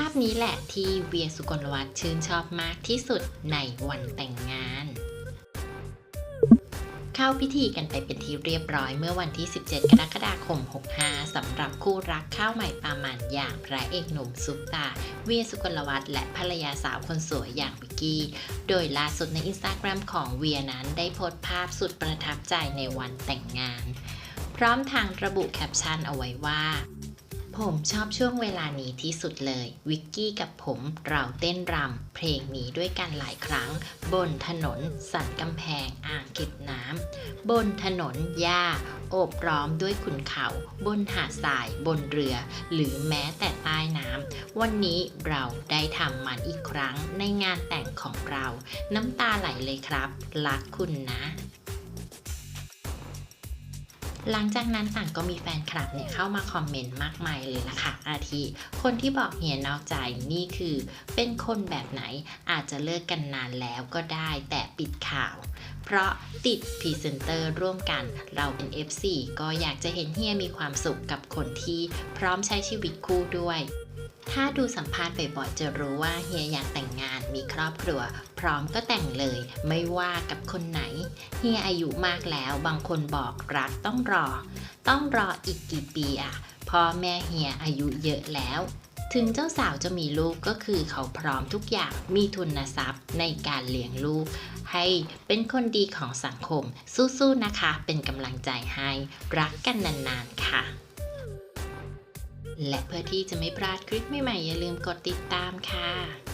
ภาพนี้แหละที่เวียสุกลวัฒน์ชื่นชอบมากที่สุดในวันแต่งงาน เข้าพิธีกันไปเป็นที่เรียบร้อยเมื่อวันที่ 17 กรกฎาคม 65 สำหรับคู่รักข้าวใหม่ปามันอย่างพระเอกหนุ่มซุปตา เวียสุกลวัฒน์และภรรยาสาวคนสวยอย่างวิกกี้ โดยล่าสุดในอินสตาแกรมของเวียนั้นได้โพสต์ภาพสุดประทับใจในวันแต่งงาน พร้อมทางระบุแคปชั่นเอาไว้ว่า ผมชอบช่วงเวลานี้ที่สุดเลย วิกกี้กับผมเราเต้นรำเพลงนี้ด้วยกันหลายครั้ง บนถนน สันกำแพงอ่างเก็บน้ำบนถนนหญ้าโอบล้อมด้วยขุนเขา บนหาดทรายบนเรือ หรือแม้แต่ใต้น้ำวันนี้เราได้ทำมันอีกครั้งในงานแต่งของเรา น้ำตาไหลเลยครับ รักคุณนะ หลังจากนั้นต่างก็มีแฟนคลับเนี่ยเข้ามาคอมเมนต์มากมายเลยล่ะค่ะ อาทิ คนที่บอกเฮียนอกใจนี่คือ เป็นคนแบบไหนอาจจะเลิกกันนานแล้วก็ได้แต่ปิดข่าว เพราะติดพรีเซนเตอร์ร่วมกันเราเป็น FC ก็อยากจะเห็นเฮียมีความสุขกับคนที่พร้อมใช้ชีวิตคู่ด้วย ถ้าดูสัมภาษณ์บ่อยๆจะรู้ว่าเฮียอยากแต่งงาน มีครอบครัว พร้อมก็แต่งเลย ไม่ว่ากับคนไหน เฮียอายุมากแล้วบางคนบอกรักต้องรอ ต้องรออีกกี่ปีอะพ่อแม่เฮียอายุเยอะแล้ว ถึงเจ้าสาวจะมีลูกก็คือเขาพร้อมทุกอย่างมีทุนทรัพย์ในการเลี้ยงลูก ให้เป็นคนดีของสังคม สู้ๆนะคะ เป็นกำลังใจให้ รักกันนานๆค่ะและเพื่อที่จะไม่พลาดคลิปใหม่ๆ อย่าลืมกดติดตามค่ะ